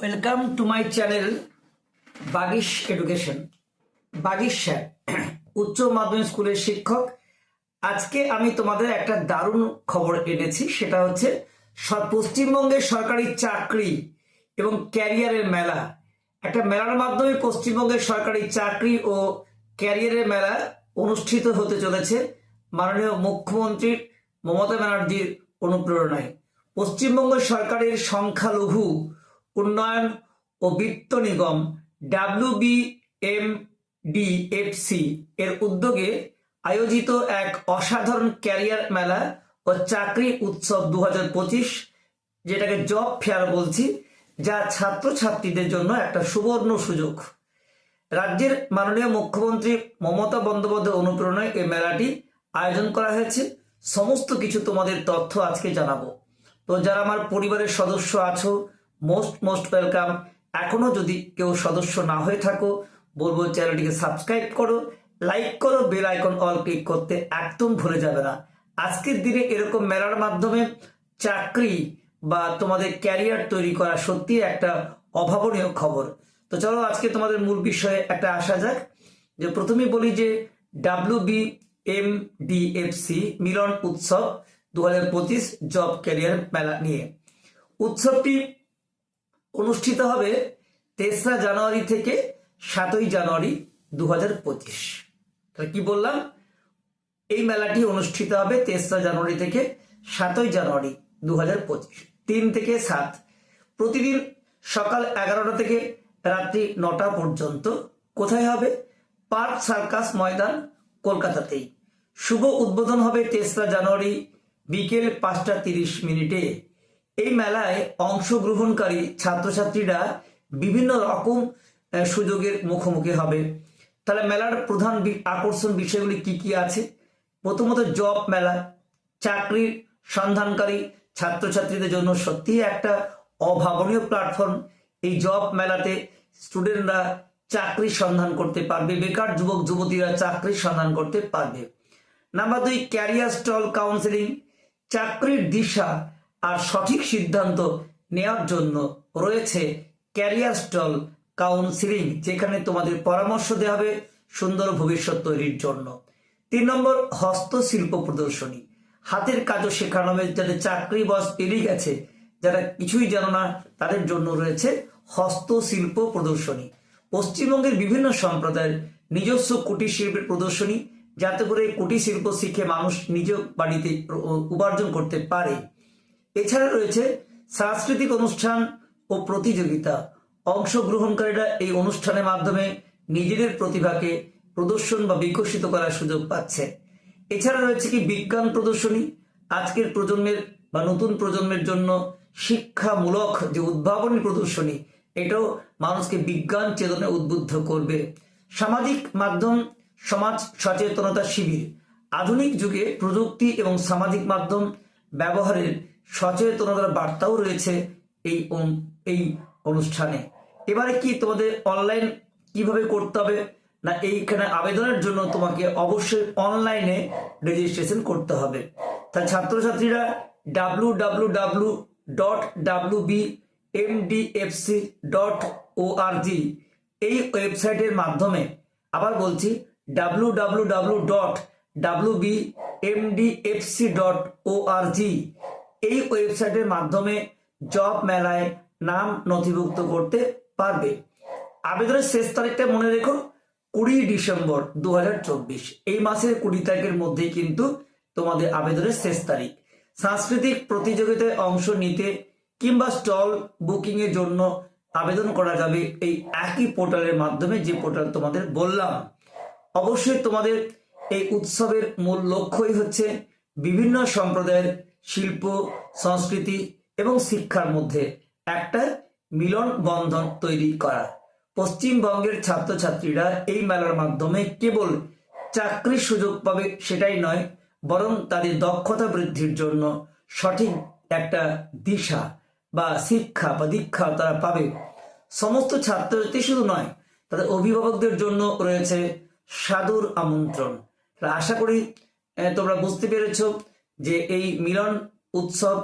Welcome to my channel Bagish education Bagish sir উচ্চ মাধ্যমিক স্কুলের শিক্ষক। আজকে আমি তোমাদের একটা দারুণ খবর এনেছি, সেটা হচ্ছে পশ্চিমবঙ্গের সরকারি চাকরি এবং ক্যারিয়ারের মেলা। একটা মেলার মাধ্যমে পশ্চিমবঙ্গের সরকারি চাকরি ও ক্যারিয়ারের মেলা অনুষ্ঠিত হতে চলেছে মাননীয় মুখ্যমন্ত্রীর মমতা ব্যানার্জির অনুপ্রেরণায়। পশ্চিমবঙ্গ সরকারের সংখ্যালঘু উন্নয়ন ও বিত্ত নিগম ডাব্লিউ বি এম ডিএফসি এর উদ্যোগে আয়োজিত এক অসাধারণ ক্যারিয়ার মেলা ও চাকরি উৎসব দু হাজার পঁচিশ, যেটাকে জব ফেয়ার বলছি, যা ছাত্রছাত্রীদের জন্য একটা সুবর্ণ সুযোগ। রাজ্যের মাননীয় মুখ্যমন্ত্রী মমতা বন্দ্যোপাধ্যায় অনুপ্রেরণায় এই মেলাটি আয়োজন করা হয়েছে। সমস্ত কিছু তোমাদের তথ্য আজকে জানাব। তো যারা আমার পরিবারের সদস্য আছো মোস্ট মোস্ট ওয়েলকাম। এখনও যদি কেউ সদস্য না হয়ে থাকো, বলব চ্যানেলটিকে সাবস্ক্রাইব করো, লাইক করো, বেল আইকন অল ক্লিক করতে একদম ভুলে যাবে না। আজকের দিনে এরকম মেলার মাধ্যমে চাকরি বা তোমাদের ক্যারিয়ার তৈরি করা সত্যি একটা অভাবনীয় খবর। তো চলো আজকে তোমাদের মূল বিষয়ে একটা আসা যাক, যে প্রথমেই বলি যে ডাব্লিউ বি এম ডিএফসি মিলন উৎসব দু জব ক্যারিয়ার মেলা নিয়ে। উৎসবটি অনুষ্ঠিত হবে তেসরা জানুয়ারি থেকে সাতই জানুয়ারি দু হাজার পঁচিশ কি বললাম? এই মেলাটি অনুষ্ঠিত হবে তেসরা জানুয়ারি থেকে সাতই জানুয়ারি দু হাজার পঁচিশ, তিন থেকে সাত। প্রতিদিন সকাল এগারোটা থেকে রাত্রি নটা পর্যন্ত। কোথায় হবে? পার্ক সার্কাস ময়দান কলকাতাতেই। শুভ উদ্বোধন হবে তেসরা জানুয়ারি বিকেল পাঁচটা তিরিশ মিনিটে। এই মেলায় অংশগ্রহণকারী ছাত্রছাত্রীরা বিভিন্ন রকম সুযোগের মুখোমুখি হবে। তাহলে মেলার প্রধান আকর্ষণ বিষয়গুলি কি কি আছে? প্রথমত জব মেলা। চাকরির সন্ধানকারী ছাত্রছাত্রীদের জন্য সত্যিই একটা অভাবনীয় প্ল্যাটফর্ম এই জব মেলাতে স্টুডেন্টরা চাকরির সন্ধান করতে পারবে, বেকার যুবক, যুবতীরা চাকরির সন্ধান করতে পারবে। নাম্বার দুই ক্যারিয়ার স্টল কাউন্সেলিং চাকরির দিশা আর সঠিক সিদ্ধান্ত নেওয়ার জন্য রয়েছে ক্যারিয়ার স্টল কাউন্সিলিং, যেখানে তোমাদের পরামর্শ দেওয়া হবে সুন্দর ভবিষ্যৎ তৈরির জন্য। তিন নম্বর, হস্তশিল্প প্রদর্শনী। হাতের কাজও শেখানো হবে যাদের চাকরি বয়স পেরিয়ে গেছে। যারা কিছুই জানো না, তাদের জন্য রয়েছে হস্তশিল্প প্রদর্শনী। পশ্চিমবঙ্গের বিভিন্ন সম্প্রদায়ের নিজস্ব কুটির শিল্পের প্রদর্শনী, যাতে করে কুটির শিল্প শিখে মানুষ নিজ বাড়িতে উপার্জন করতে পারে। এছাড়া রয়েছে সাংস্কৃতিক অনুষ্ঠান ও প্রতিযোগিতা। অংশগ্রহণকারীরা এই অনুষ্ঠানের মাধ্যমে নিজেদের প্রতিভাকে প্রদর্শন বা বিকশিত করার সুযোগ পাচ্ছে। এছাড়া রয়েছে কি বিজ্ঞান প্রদর্শনী, আজকের প্রজন্মের বা নতুন প্রজন্মের জন্য শিক্ষামূলক যে উদ্ভাবনী প্রদর্শনী, এটাও মানুষকে বিজ্ঞান চেতনায় উদ্বুদ্ধ করবে। সামাজিক মাধ্যম, সমাজ সচেতনতা শিবির, আধুনিক যুগে প্রযুক্তি এবং সামাজিক মাধ্যম ব্যবহারের সচেতনতার বার্তাও রয়েছে এই এই অনুষ্ঠানে। এবারে কি তোমাদের অনলাইন কীভাবে করতে হবে, না এইখানে আবেদনের জন্য তোমাকে অবশ্যই অনলাইনে রেজিস্ট্রেশন করতে হবে। তা ছাত্রছাত্রীরা W W W dot W B MDFC dot ORG এই ওয়েবসাইটের মাধ্যমে আবার বলছি W W W dot W B MDFC dot ORG এই ওয়েবসাইটের মাধ্যমে জব মেলায় নাম নথিভুক্ত করতে পারবে। আবেদনের শেষ তারিখটা মনে রেখো, কুড়ি ডিসেম্বর দু হাজার চব্বিশ। এই মাসের কুড়ি তারিখের মধ্যেই কিন্তু তোমাদের আবেদনের শেষ তারিখ। সাংস্কৃতিক প্রতিযোগিতায় অংশ নিতে কিংবা স্টল বুকিং এর জন্য আবেদন করা যাবে এই একই পোর্টালের মাধ্যমে যে পোর্টাল তোমাদের বললাম। অবশ্যই তোমাদের এই উৎসবের মূল লক্ষ্যই হচ্ছে বিভিন্ন সম্প্রদায়ের শিল্প, সংস্কৃতি এবং শিক্ষার মধ্যে একটা মিলন বন্ধন তৈরি করা। পশ্চিমবঙ্গের ছাত্রছাত্রীরা এই মেলার মাধ্যমে কেবল চাকরির সুযোগ পাবে সেটাই নয়, বরং তাদের দক্ষতা বৃদ্ধির জন্য সঠিক একটা দিশা বা শিক্ষা বা দীক্ষা তারা পাবে। সমস্ত ছাত্রছাত্রী শুধু নয়, তাদের অভিভাবকদের জন্য রয়েছে সাদর আমন্ত্রণ। আশা করি তোমরা বুঝতে পেরেছ যে এই মিলন উৎসব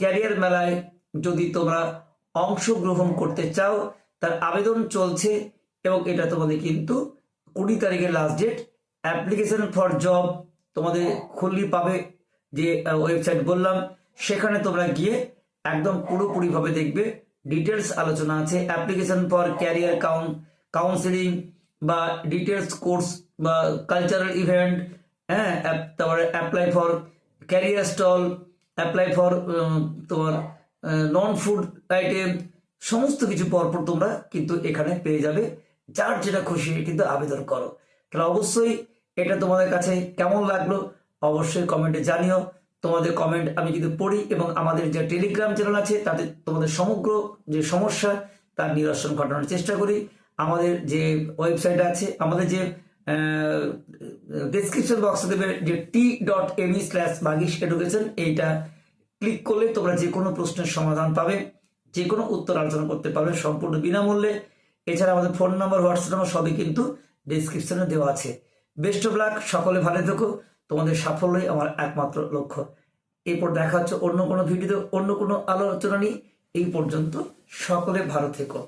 ক্যারিয়ার মেলায় যদি তোমরা অংশগ্রহণ করতে চাও, তার আবেদন চলছে এবং এটা তোমাদের কিন্তু কুড়ি তারিখের last date application for job তোমাদের খুললি পাবে যে ওয়েবসাইট বললাম। সেখানে তোমরা গিয়ে একদম পুরোপুরিভাবে দেখবে ডিটেলস আলোচনা আছে। অ্যাপ্লিকেশন ফর ক্যারিয়ার কাউন কাউন্সিলিং বা ডিটেলস কোর্স বা কালচারাল ইভেন্ট হ্যাঁ তারপরে apply for career stall apply for তোমার নন ফুড আইটেম সমস্ত কিছু পরপর তোমরা কিন্তু এখানে পেয়ে যাবে। যার যেটা খুশি কিন্তু আবেদন করো। তাহলে অবশ্যই এটা তোমাদের কাছে কেমন লাগল অবশ্যই কমেন্টে জানিও। তোমাদের কমেন্ট আমি কিন্তু পড়ি এবং আমাদের যে টেলিগ্রাম চ্যানেল আছে, তাতে তোমাদের সমগ্র যে সমস্যা, তার নিরসন ঘটানোর চেষ্টা করি। আমাদের যে ওয়েবসাইট আছে, আমাদের যে ডিসক্রিপশন বক্সে দেবে যে T dot ME slash Bagish education এইটা ক্লিক করলে তোমরা যে কোনো প্রশ্নের সমাধান পাবে যে কোনো উত্তর আলোচনা করতে পারবে সম্পূর্ণ বিনামূল্যে। এছাড়া আমাদের ফোন নাম্বার হোয়াটসঅ্যাপ নাম্বার সবই কিন্তু ডিসক্রিপশনে দেওয়া আছে। বেস্ট অফ লাক সকলে ভালো থেকো। তোমাদের সাফল্যই আমার একমাত্র লক্ষ্য। এরপর দেখা হচ্ছে অন্য কোনো ভিডিওতে অন্য কোনো আলোচনা নিয়ে। এই পর্যন্ত সকলে ভালো থেকো।